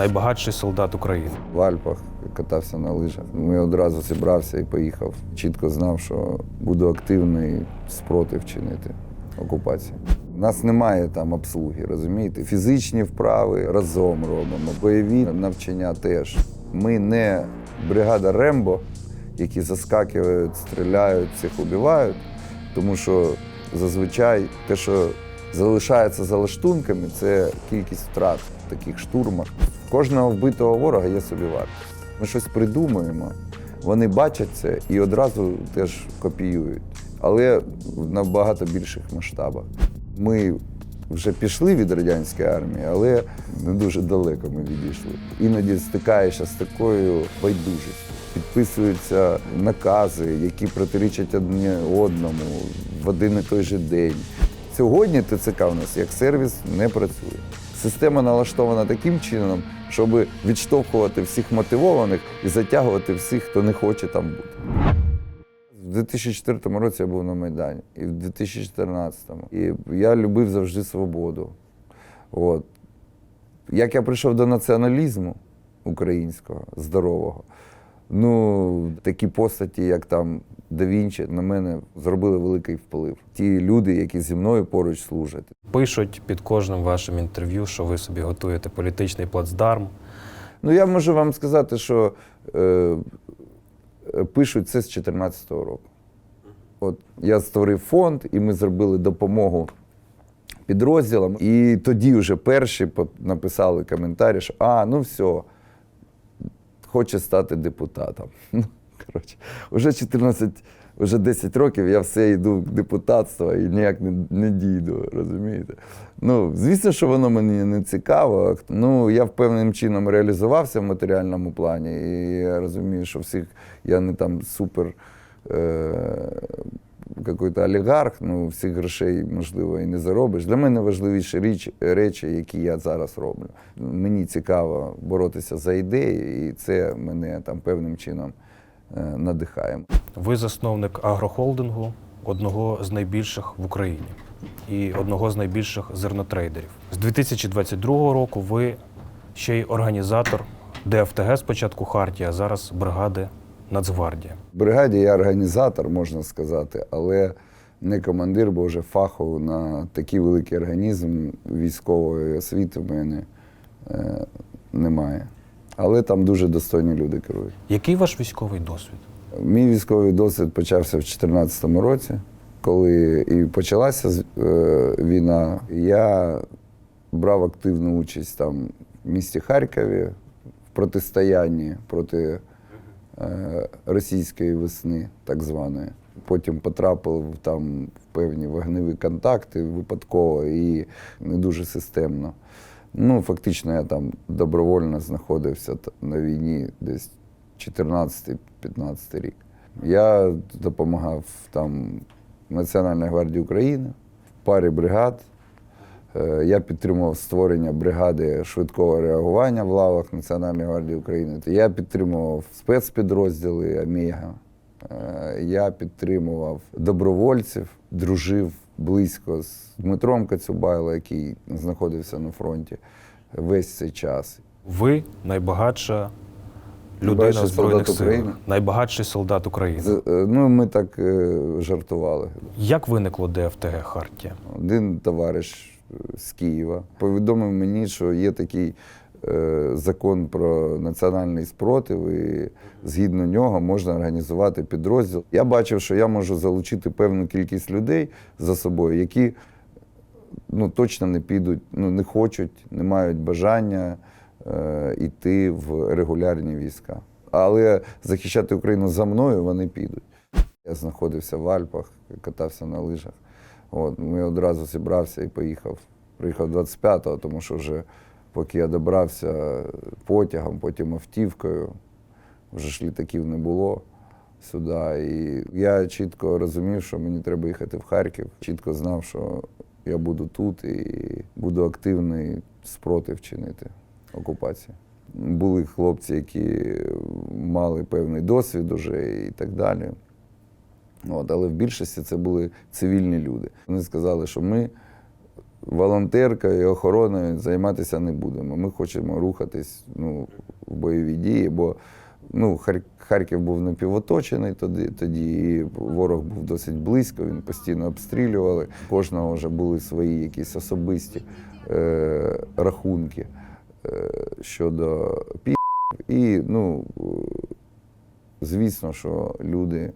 найбагатший солдат України. в Альпах катався на лижах. Ми одразу зібрався і поїхав. Чітко знав, що буду активний спротив чинити окупації. У нас немає там обслуги, розумієте? Фізичні вправи разом робимо, бойові навчання теж. Ми не бригада Рембо, які заскакують, стріляють, всіх убивають, тому що зазвичай те, що залишається за лаштунками, це кількість втрат в таких штурмах. Кожного вбитого ворога є собівартість. Ми щось придумуємо, вони бачать це і одразу теж копіюють, але в набагато більших масштабах. Ми вже пішли від радянської армії, але не дуже далеко ми відійшли. Іноді стикаєшся з такою байдужістю. Підписуються накази, які протирічать одне одному в один і той же день. Сьогодні ТЦК у нас як сервіс не працює. Система налаштована таким чином, щоб відштовхувати всіх мотивованих і затягувати всіх, хто не хоче там бути. У 2004 році я був на Майдані, і в 2014-му. І я любив завжди свободу. От. Як я прийшов до націоналізму українського, здорового, ну, такі постаті, як там Да Вінчі, на мене зробили великий вплив. Ті люди, які зі мною поруч служать. Пишуть під кожним вашим інтерв'ю, що ви собі готуєте політичний плацдарм. Ну, я можу вам сказати, що е, пишуть це з 2014 року. От я створив фонд, і ми зробили допомогу підрозділам. І тоді вже перші написали коментарі, що а, ну все, хоче стати депутатом. Ну, коротше, вже 14, вже 10 років я все йду в депутатство і ніяк не, не дійду, розумієте? Ну, звісно, що воно мені не цікаво. Ну, я впевненим чином реалізувався в матеріальному плані, і я розумію, що всіх я не там супер. Е- какой-то олігарх, ну всіх грошей, можливо, і не заробиш. Для мене важливіші річ, речі, які я зараз роблю. Мені цікаво боротися за ідеї, і це мене там певним чином е, надихає. Ви засновник агрохолдингу, одного з найбільших в Україні і одного з найбільших зернотрейдерів. З 2022 року ви ще й організатор ДФТГ спочатку Хартія, а зараз бригади Нацгвардія. Бригаді я організатор, можна сказати, але не командир, бо вже фахово на такий великий організм військової освіти в мене е, немає. Але там дуже достойні люди керують. Який ваш військовий досвід? Мій військовий досвід почався в 2014 році, коли і почалася е, війна. Я брав активну участь там в місті Харкові в протистоянні проти російської весни, так званої. Потім потрапив там в певні вогневі контакти випадково і не дуже системно. Ну, фактично, я там добровольно знаходився на війні десь 14-15 рік. Я допомагав там Національній гвардії України, в парі бригад. Е, Я підтримував створення бригади швидкого реагування в лавах Національної гвардії України. Я підтримував спецпідрозділи Омега. Е, Я підтримував добровольців, дружив близько з Дмитром Кацюбайло, який знаходився на фронті весь цей час. Ви найбагатша людина Найбагатший в Збройних солдат України. найбагатший солдат України. З- е, Ну, ми так жартували. Як виникло ДФТГ Хартія? Один товариш з Києва повідомив мені, що є такий е, закон про національний спротив, і згідно нього можна організувати підрозділ. Я бачив, що я можу залучити певну кількість людей за собою, які ну, точно не підуть, ну, не хочуть, не мають бажання е, йти в регулярні війська. Але захищати Україну за мною вони підуть. Я знаходився в Альпах, катався на лижах. От, ми одразу зібрався і поїхав. Приїхав 25-го, тому що вже поки я добрався потягом, потім автівкою, вже ж літаків не було сюди. І я чітко розумів, що мені треба їхати в Харків. Чітко знав, що я буду тут і буду активний спротив чинити окупації. Були хлопці, які мали певний досвід уже і так далі. От, але в більшості це були цивільні люди. Вони сказали, що ми волонтеркою і охороною займатися не будемо. Ми хочемо рухатись ну, в бойові дії, бо ну, Харків був напівоточений тоді, тоді і ворог був досить близько, він постійно обстрілювали. У Кожного вже були свої якісь особисті е, рахунки е, щодо пі. І, ну, звісно, що люди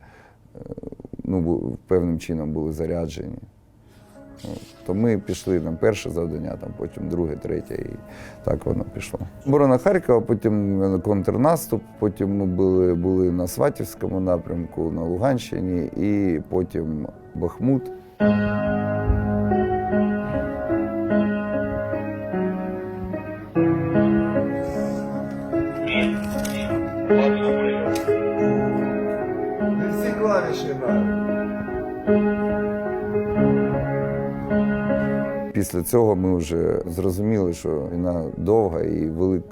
ну, певним чином були заряджені. То ми пішли на перше завдання, там, потім друге, третє, і так воно пішло. Оборона Харкова, потім контрнаступ, потім ми були, були на Сватівському напрямку, на Луганщині, і потім Бахмут. Після цього ми вже зрозуміли, що війна довга і велик...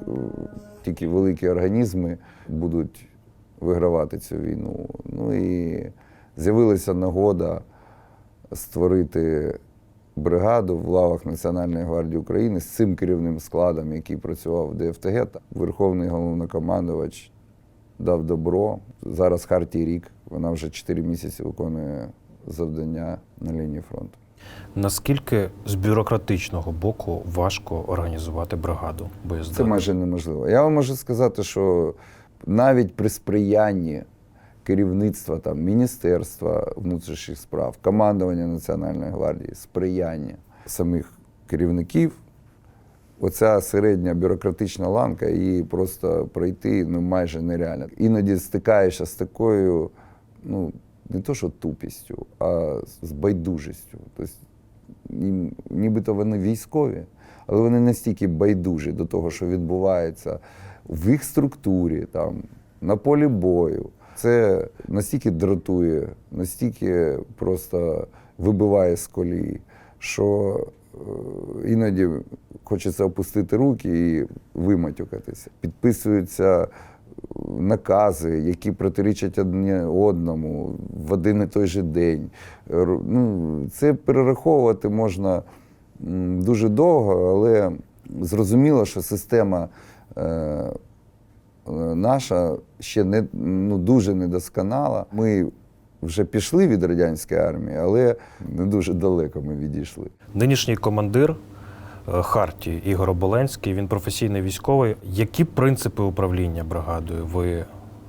тільки великі організми будуть вигравати цю війну. Ну і з'явилася нагода створити бригаду в лавах Національної гвардії України з цим керівним складом, який працював в ДФТГ. Верховний головнокомандувач дав добро. Зараз Хартій рік. Вона вже 4 місяці виконує завдання на лінії фронту. Наскільки з бюрократичного боку важко організувати бригаду Це майже неможливо. Я вам можу сказати, що навіть при сприянні керівництва там, Міністерства внутрішніх справ, командування Національної гвардії, сприяння самих керівників, оця середня бюрократична ланка, її просто пройти ну, майже нереально. Іноді стикаєшся з такою, ну, не то що тупістю, а з байдужістю. Тобто, нібито вони військові, але вони настільки байдужі до того, що відбувається в їх структурі, там, на полі бою. Це настільки дратує, настільки просто вибиває з колії, що е, іноді хочеться опустити руки і виматюкатися. Підписуються накази, які протирічать одне одному в один і той же день. Ну, це перераховувати можна дуже довго, але зрозуміло, що система е, е, наша ще не, ну, дуже недосконала. Ми вже пішли від радянської армії, але не дуже далеко ми відійшли. Нинішній командир Хартії Ігор Оболенський, він професійний військовий. Які принципи управління бригадою ви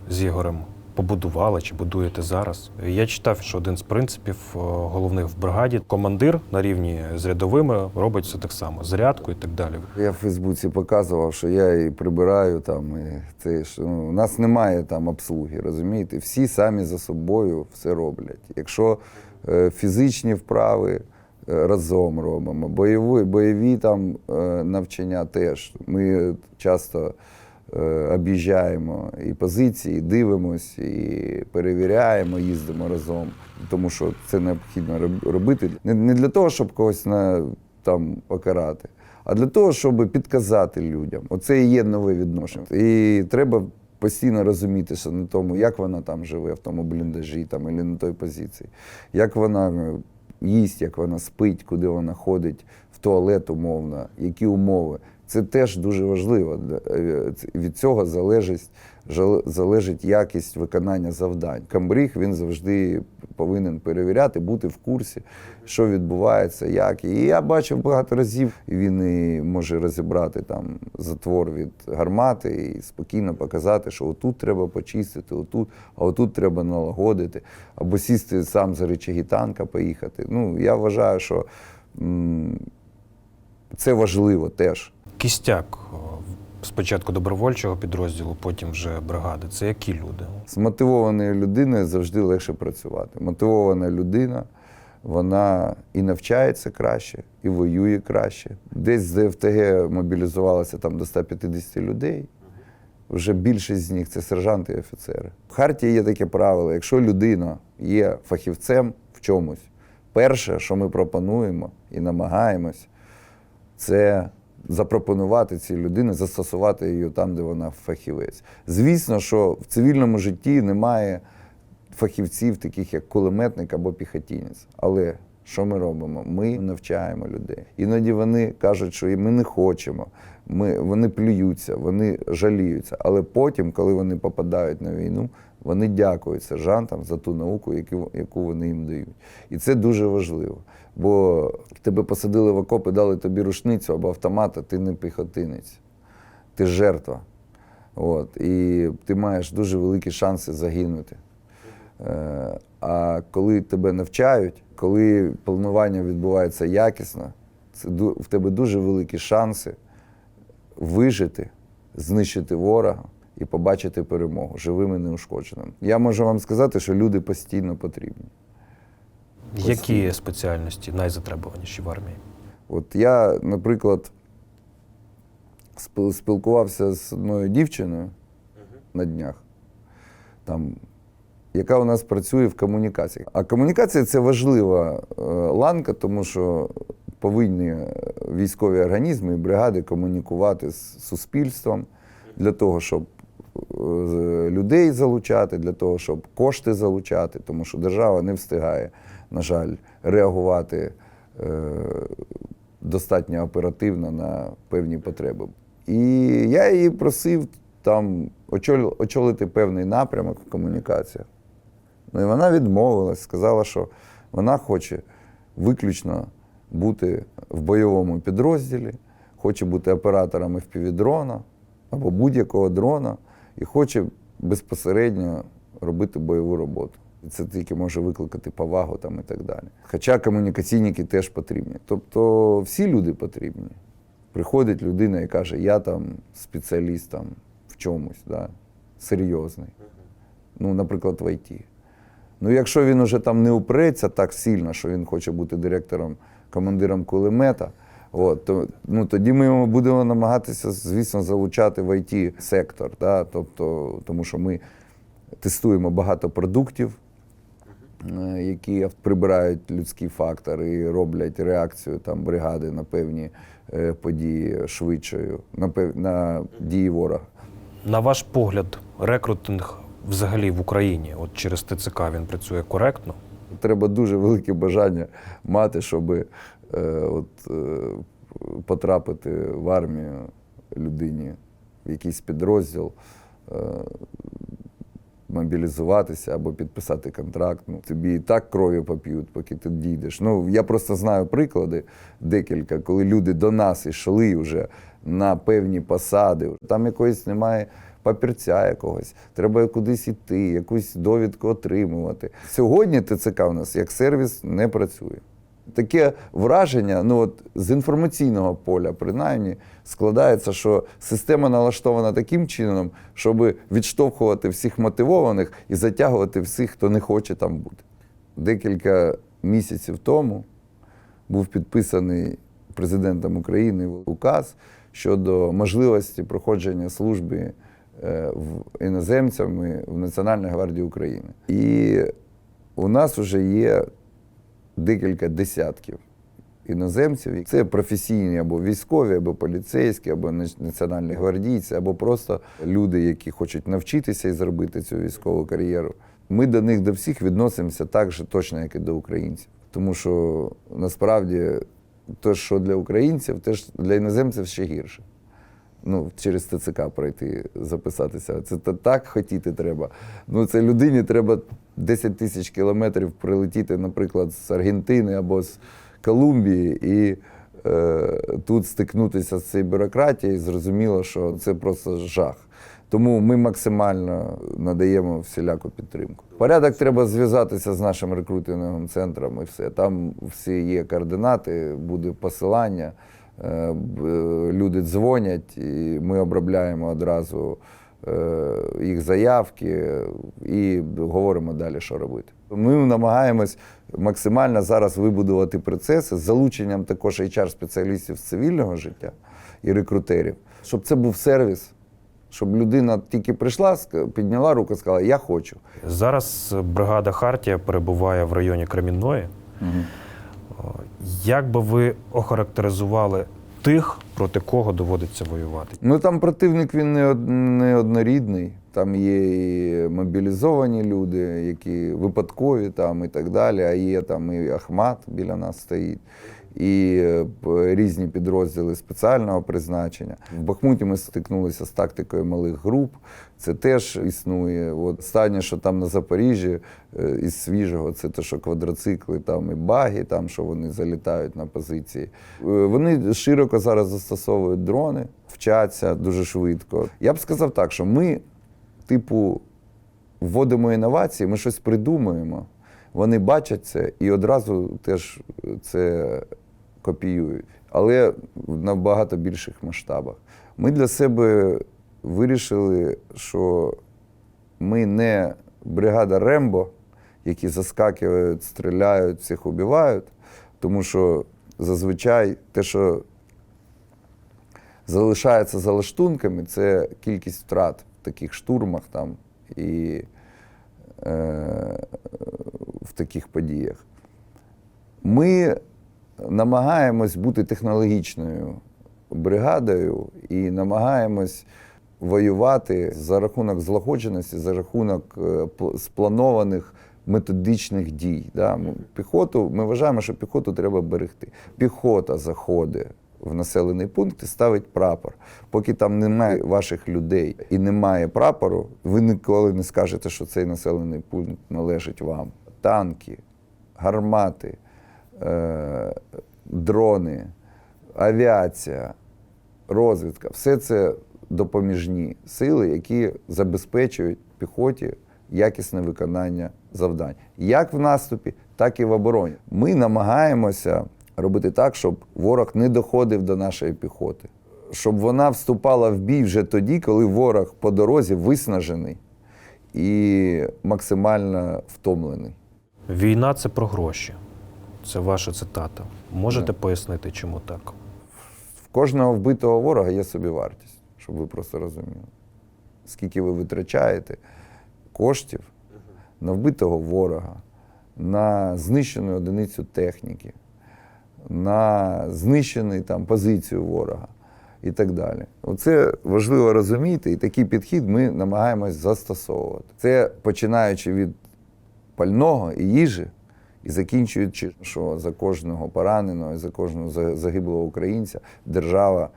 з Ігорем побудували чи будуєте зараз? Я читав, що один з принципів е, головних в бригаді командир на рівні з рядовими робить все так само, зарядку і так далі. Я в Фейсбуці показував, що я і прибираю там. І це ж, ну, у нас немає там обслуги, розумієте? Всі самі за собою все роблять. Якщо е, фізичні вправи разом робимо, бойові, бойові там е, навчання теж. Ми часто е, об'їжджаємо і позиції, дивимось, і перевіряємо, їздимо разом, тому що це необхідно робити. Не, для того, щоб когось на, там покарати, а для того, щоб підказати людям. Оце і є нове відношення. І треба постійно розуміти, що на тому, як вона там живе, в тому бліндажі там, або на той позиції, як вона е, їсть, як вона спить, куди вона ходить, в туалет умовно, які умови. Це теж дуже важливо. Е, Від цього залежить, залежить якість виконання завдань. Камбріг він завжди повинен перевіряти, бути в курсі, що відбувається, як. І я бачив багато разів, він і може розібрати там затвор від гармати і спокійно показати, що отут треба почистити, отут, а отут треба налагодити, або сісти сам за речаги танка, поїхати. Ну, я вважаю, що це важливо теж. Кістяк спочатку добровольчого підрозділу, потім вже бригади. Це які люди? З мотивованою людиною завжди легше працювати. Мотивована людина, вона і навчається краще, і воює краще. Десь з ДФТГ мобілізувалося там до 150 людей. Вже більшість з них це сержанти і офіцери. В Хартії є таке правило: якщо людина є фахівцем в чомусь, перше, що ми пропонуємо і намагаємось, це запропонувати цій людині, застосувати її там, де вона фахівець. Звісно, що в цивільному житті немає фахівців, таких як кулеметник або піхотінець. Але Що ми робимо? Ми навчаємо людей. Іноді вони кажуть, що ми не хочемо. Ми, вони плюються, вони жаліються. Але потім, коли вони попадають на війну, вони дякують сержантам за ту науку, яку, яку вони їм дають. І це дуже важливо. Бо тебе посадили в окоп і дали тобі рушницю або автомат, а ти не піхотинець, ти жертва. От, і ти маєш дуже великі шанси загинути. Е, а коли тебе навчають, коли планування відбувається якісно, це в тебе дуже великі шанси вижити, знищити ворога і побачити перемогу живим і неушкодженим. Я можу вам сказати, що люди постійно потрібні. Які спеціальності найзатребуваніші в армії? От я, наприклад, спілкувався з одною дівчиною на днях, там, яка у нас працює в комунікаціях. А комунікація це важлива е, ланка, тому що повинні е, військові організми і бригади комунікувати з суспільством для того, щоб е, людей залучати, для того, щоб кошти залучати, тому що держава не встигає, на жаль, реагувати е, достатньо оперативно на певні потреби. І я її просив там очолити певний напрямок в комунікаціях. Ну і вона відмовилась, сказала, що вона хоче виключно бути в бойовому підрозділі, хоче бути оператором FPV-дрона або будь-якого дрона, і хоче безпосередньо робити бойову роботу. І це тільки може викликати повагу там і так далі. Хоча комунікаційники теж потрібні. Тобто всі люди потрібні. Приходить людина і каже, я там спеціаліст там, в чомусь, да, серйозний. Ну, наприклад, в ІТ. Ну, якщо він уже там не упреться так сильно, що він хоче бути директором, командиром кулемета, от, то, ну, тоді ми йому будемо намагатися, звісно, залучати в it сектор. Да? Тобто, тому що ми тестуємо багато продуктів, які прибирають людський фактор і роблять реакцію там, бригади на певні е, події швидшою, на, пев... на дії ворога. На ваш погляд, рекрутинг взагалі в Україні, от через ТЦК він працює коректно? Треба дуже велике бажання мати, щоб е, от, е, потрапити в армію людині, в якийсь підрозділ, е, мобілізуватися або підписати контракт. Ну, тобі і так крові поп'ють, поки ти дійдеш. Ну, я просто знаю приклади декілька, коли люди до нас йшли вже на певні посади. Там якоїсь немає папірця якогось, треба кудись іти, якусь довідку отримувати. Сьогодні ТЦК у нас як сервіс не працює. Таке враження, ну от з інформаційного поля, принаймні, складається, що система налаштована таким чином, щоб відштовхувати всіх мотивованих і затягувати всіх, хто не хоче там бути. Декілька місяців тому був підписаний президентом України указ щодо можливості проходження служби е, в іноземцями в Національній гвардії України. І у нас вже є декілька десятків іноземців. Це професійні або військові, або поліцейські, або національні гвардійці, або просто люди, які хочуть навчитися і зробити цю військову кар'єру. Ми до них до всіх відносимося так же точно, як і до українців. Тому що насправді те, що для українців, те ж для іноземців ще гірше. Ну, через ТЦК пройти, записатися. Це так хотіти треба. Ну, це людині треба 10 тисяч кілометрів прилетіти, наприклад, з Аргентини або з Колумбії, і е, тут стикнутися з цією бюрократією, зрозуміло, що це просто жах. Тому ми максимально надаємо всіляку підтримку. Порядок треба зв'язатися з нашим рекрутинговим центром і все. Там всі є координати, буде посилання. Е, е, Люди дзвонять, і ми обробляємо одразу е, їх заявки і говоримо далі, що робити. Ми намагаємось максимально зараз вибудувати процеси з залученням також HR-спеціалістів з цивільного життя і рекрутерів, щоб це був сервіс, щоб людина тільки прийшла, підняла руку сказала, я хочу. Зараз бригада Хартія перебуває в районі Кремінної. О, Як би ви охарактеризували тих, проти кого доводиться воювати? Ну там противник він не од- не однорідний. Там є і мобілізовані люди, які випадкові там і так далі. А є там і Ахмат біля нас стоїть, і е, різні підрозділи спеціального призначення. В Бахмуті ми стикнулися з тактикою малих груп. Це теж існує. От останнє, що там на Запоріжжі е, із свіжого, це те, що квадроцикли там і баги, там що вони залітають на позиції. Е, Вони широко зараз застосовують дрони, вчаться дуже швидко. Я б сказав так, що ми, типу, вводимо інновації, ми щось придумуємо. Вони бачать це і одразу теж це копіюють, але в набагато більших масштабах. Ми для себе вирішили, що ми не бригада Рембо, які заскакують, стріляють, всіх убивають, тому що зазвичай те, що залишається за лаштунками, це кількість втрат в таких штурмах там і е, в таких подіях. Ми намагаємось бути технологічною бригадою і намагаємось воювати за рахунок злагодженості, за рахунок е, спланованих методичних дій. Да? Піхоту, ми вважаємо, що піхоту треба берегти. Піхота заходить в населений пункт і ставить прапор. Поки там немає ваших людей і немає прапору, ви ніколи не скажете, що цей населений пункт належить вам. Танки, гармати, дрони, авіація, розвідка все це допоміжні сили, які забезпечують піхоті якісне виконання завдань. Як в наступі, так і в обороні. Ми намагаємося робити так, щоб ворог не доходив до нашої піхоти, щоб вона вступала в бій вже тоді, коли ворог по дорозі виснажений і максимально втомлений. Війна це про гроші. Це ваша цитата. Можете пояснити, чому так? В кожного вбитого ворога є собівартість, щоб ви просто розуміли. Скільки ви витрачаєте коштів на вбитого ворога, на знищену одиницю техніки, на знищену там, позицію ворога і так далі. Оце важливо розуміти, і такий підхід ми намагаємось застосовувати. Це починаючи від пального і їжі, і закінчуючи, що за кожного пораненого і за кожного за- загиблого українця держава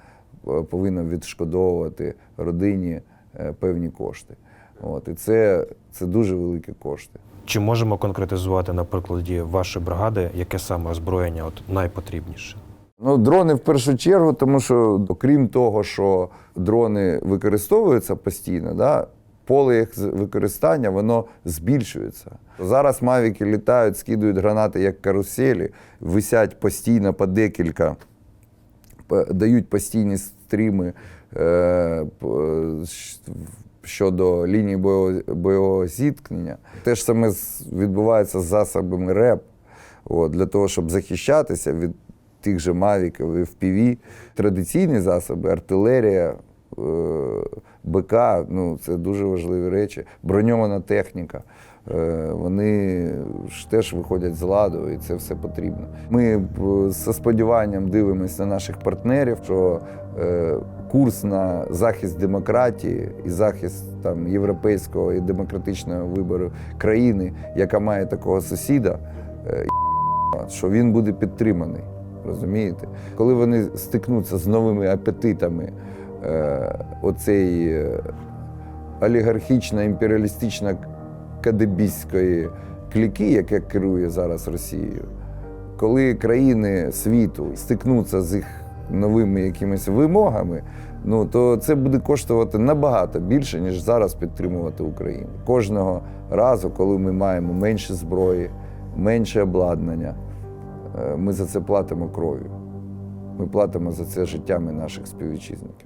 е, повинна відшкодовувати родині е, певні кошти. От, і це, це дуже великі кошти. Чи можемо конкретизувати на прикладі вашої бригади, яке саме озброєння от найпотрібніше? Ну, дрони в першу чергу, тому що, окрім того, що дрони використовуються постійно, да, поле їх використання воно збільшується. Зараз мавіки літають, скидують гранати як каруселі, висять постійно по декілька, дають постійні стріми е, щодо лінії бойового, бойового зіткнення. Те ж саме відбувається з засобами РЕП. От, для того, щоб захищатися від тих же мавіків і FPV. Традиційні засоби, артилерія, е, БК ну, це дуже важливі речі. Броньована техніка. Е, Вони ж теж виходять з ладу, і це все потрібно. Ми е, зі сподіванням дивимося на наших партнерів, що е, курс на захист демократії і захист там, європейського і демократичного вибору країни, яка має такого сусіда, е, що він буде підтриманий. Розумієте? Коли вони стикнуться з новими апетитами е, оцеї е, олігархічно-імперіалістично кадебістської кліки, яка керує зараз Росією, коли країни світу стикнуться з їх новими якимись вимогами, ну то це буде коштувати набагато більше, ніж зараз підтримувати Україну. Кожного разу, коли ми маємо менше зброї, менше обладнання, е, ми за це платимо кров'ю. Ми платимо за це життями наших співвітчизників.